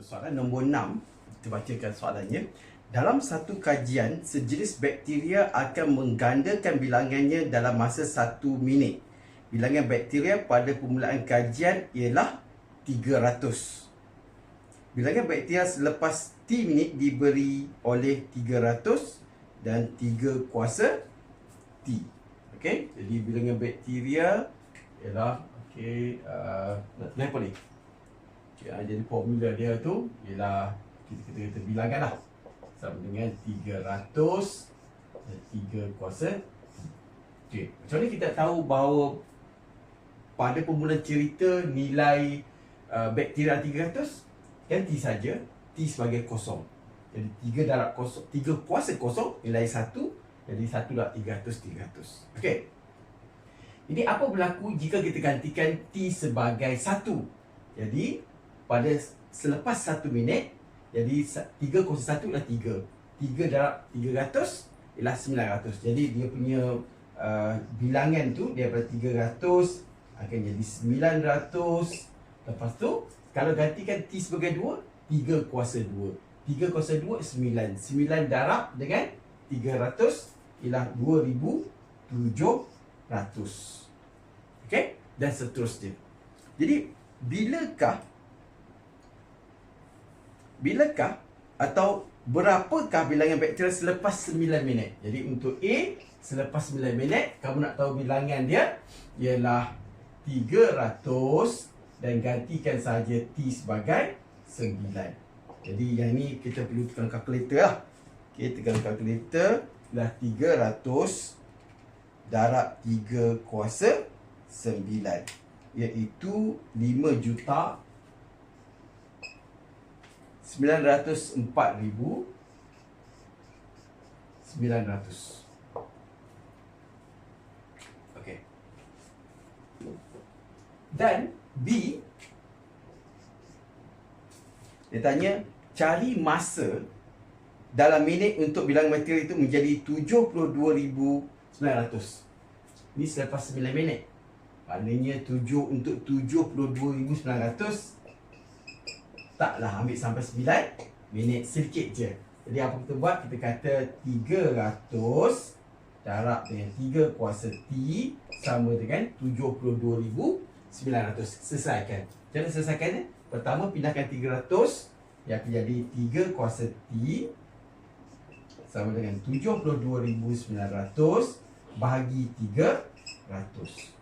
So, soalan nombor 6, kita bacakan soalannya. Dalam satu kajian, sejenis bakteria akan menggandakan bilangannya dalam masa satu minit. Bilangan bakteria pada permulaan kajian ialah 300. Bilangan bakteria selepas T minit diberi oleh 300 dan 3 kuasa T. Okey, jadi bilangan bakteria ialah okey, uh, nak tulis apa ni? Okay, jadi formula dia tu ialah kita kita, kita bilangan lah. Sama dengan 300 dan 3 kuasa. Okey, macam mana kita tahu bahawa pada permulaan cerita nilai uh, bakteria 300 kan T saja T sebagai kosong. Jadi 3 darab kosong 3 kuasa kosong nilai 1 jadi 1 darab 300 300 Okey. Ini apa berlaku jika kita gantikan T sebagai 1 jadi pada selepas 1 minit jadi 3 kosong 1 ialah 3 3 darab 300 ialah 900 jadi dia punya uh, bilangan tu daripada 300 akan jadi 900 lepas tu kalau gantikan T sebagai 2 3 kuasa 2 3 kuasa 2 9 9 darab dengan 300 ialah 2700 Okey? Dan seterusnya. Jadi bilakah bilakah atau berapakah bilangan bakteria selepas 9 minit. Jadi untuk A, selepas 9 minit, kamu nak tahu bilangan dia ialah 300 dan gantikan saja T sebagai 9. Jadi yang ni kita perlu tekan kalkulator lah. Okay, tekan kalkulator ialah 300 darab 3 kuasa 9 iaitu 5 juta 904,900 Okey Dan B Dia tanya Cari masa Dalam minit untuk bilang material itu menjadi 72,900 Ini selepas 9 minit. Maknanya 7 untuk 72,900 taklah ambil sampai 9 minit sedikit je. Jadi apa kita buat? Kita kata 300 darab dengan 3 kuasa T sama dengan 72,900. Selesaikan. Cara selesaikan ni, pertama pindahkan 300 yang akan jadi 3 kuasa T sama dengan 72,900 bahagi 300.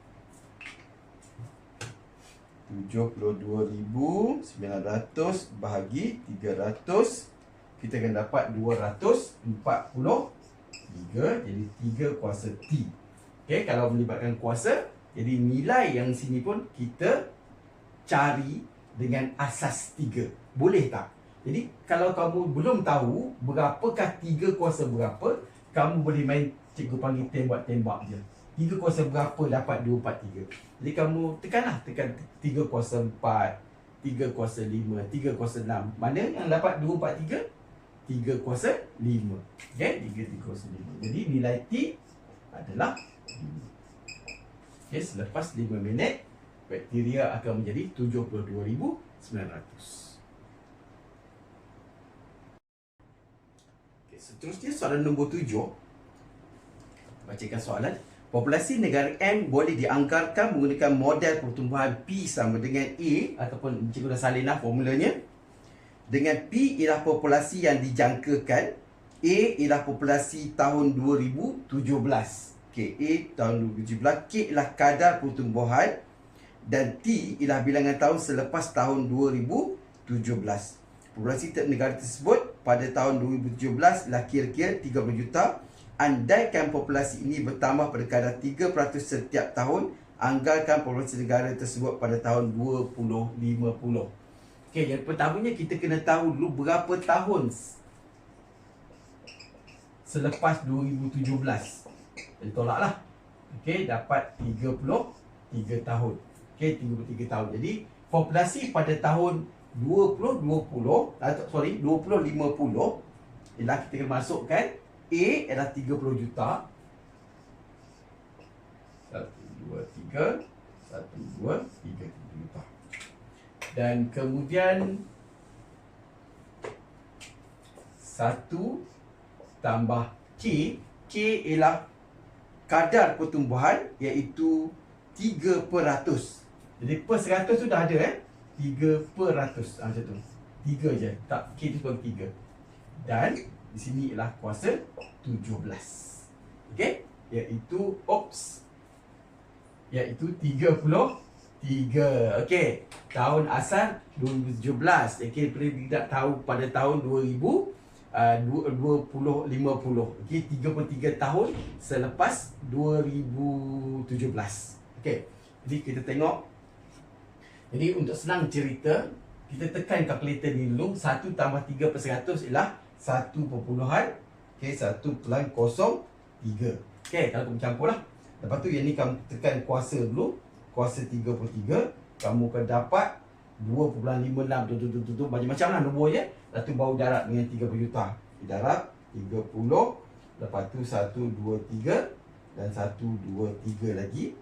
72,900 bahagi 300 kita akan dapat 243 jadi 3 kuasa T. Okay, kalau melibatkan kuasa jadi nilai yang sini pun kita cari dengan asas 3 boleh tak? jadi kalau kamu belum tahu berapakah 3 kuasa berapa kamu boleh main cikgu panggil tembak-tembak je 3 kuasa berapa dapat 243 Jadi kamu tekanlah Tekan 3 kuasa 4 3 kuasa 5 3 kuasa 6 Mana yang dapat 243 3 kuasa 5 Okay 3, 3 kuasa 5 Jadi nilai T adalah 5 Okay selepas 5 minit Bakteria akan menjadi 72,900 Okay seterusnya soalan nombor 7 Bacakan soalan Populasi negara M boleh dianggarkan menggunakan model pertumbuhan P sama dengan A ataupun cikgu dah salinlah formulanya. Dengan P ialah populasi yang dijangkakan, A ialah populasi tahun 2017. Okey, A tahun 2017, K ialah kadar pertumbuhan dan T ialah bilangan tahun selepas tahun 2017. Populasi negara tersebut pada tahun 2017 ialah kira-kira 30 juta andaikan populasi ini bertambah pada kadar 3% setiap tahun, anggarkan populasi negara tersebut pada tahun 2050. Okey, yang pertamanya kita kena tahu dulu berapa tahun selepas 2017. Jadi tolaklah. Okey, dapat 33 tahun. Okey, 33 tahun. Jadi populasi pada tahun 2020 atau sorry 2050 ialah kita kena masukkan A adalah 30 juta. 1, 2, 3. 1, 2, 3, 3 juta. Dan kemudian satu tambah K K ialah kadar pertumbuhan iaitu 3 per ratus jadi per seratus tu dah ada eh? 3 per ratus ha, macam tu. 3 je. Tak K tu pun 3 dan di sini ialah kuasa 17 okey? Iaitu ops. Iaitu 33 okey. Tahun asal 2017 okey perlu tidak tahu pada tahun 2000 uh, 2050 okey 33 tahun selepas 2017 okey. Jadi kita tengok. Jadi untuk senang cerita kita tekan kalkulator ni dulu 1 tambah 3 per 100 ialah 1 perpuluhan okey 1 pelan kosong 3 okey kalau kamu campur lah. Lepas tu yang ni kamu tekan kuasa dulu kuasa 3 per 3 kamu akan dapat 2.56 tu tu tu tu tu macam-macam lah nombor je lepas tu baru darab dengan 30 juta. Darab 30 lepas tu 1 2 3 dan 1 2 3 lagi.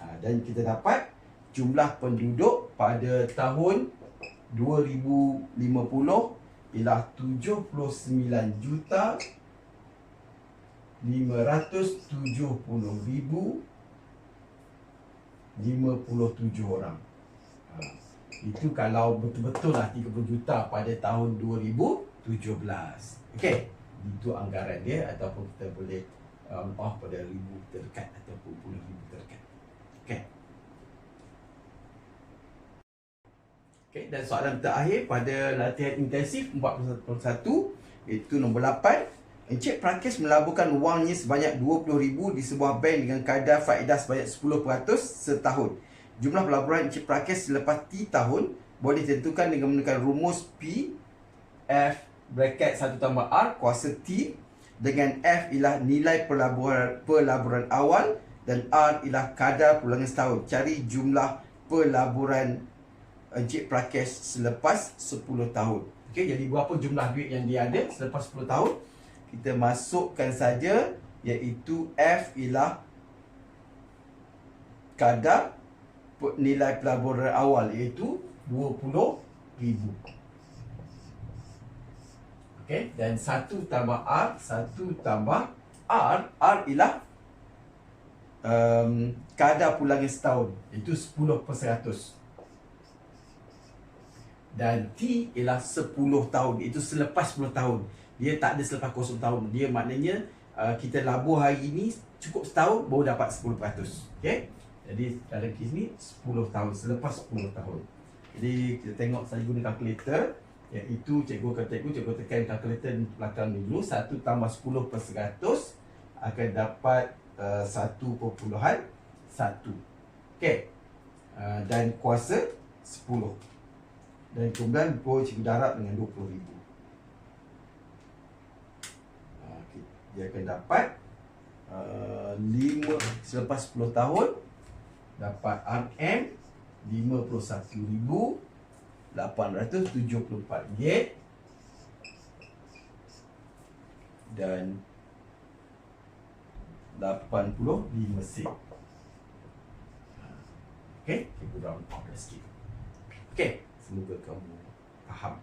Ha, dan kita dapat jumlah penduduk pada tahun 2050 ialah 79 juta 570 ribu 57 orang. Ha. Itu kalau betul-betul lah 30 juta pada tahun 2017 Okey Itu anggaran dia ataupun kita boleh um, off pada ribu terdekat ataupun puluh ribu terdekat. Okey Okay, dan soalan terakhir pada latihan intensif 41 iaitu nombor 8 Encik Prakis melaburkan wangnya sebanyak RM20,000 di sebuah bank dengan kadar faedah sebanyak 10% setahun. Jumlah pelaburan Encik Prakis selepas T tahun boleh ditentukan dengan menggunakan rumus P F bracket 1 tambah R kuasa T dengan F ialah nilai pelaburan, pelaburan awal dan R ialah kadar pulangan setahun. Cari jumlah pelaburan Encik Prakes selepas 10 tahun. Okey, jadi berapa jumlah duit yang dia ada selepas 10 tahun? Kita masukkan saja iaitu F ialah kadar nilai pelaburan awal iaitu 20,000. Okey, dan 1 tambah R, 1 tambah R, R ialah um, kadar pulangan setahun iaitu 10 per 100 dan T ialah 10 tahun. Itu selepas 10 tahun. Dia tak ada selepas kosong tahun. Dia maknanya uh, kita labur hari ini cukup setahun baru dapat 10% okey jadi dalam kes ni 10 tahun. Selepas 10 tahun. Jadi kita tengok saya guna kalkulator iaitu cikgu kata cikgu cikgu tekan kalkulator di belakang dulu. 1 tambah 10 per 100 akan dapat uh, 1 perpuluhan 1 okey uh, dan kuasa 10 dan kemudian Boy cikgu darab dengan RM20,000 okay. Dia akan dapat uh, 5 Selepas 10 tahun Dapat RM RM51,874 Dan 85 sen. Okay, kita dah 14 sikit. Okay Semoga kamu faham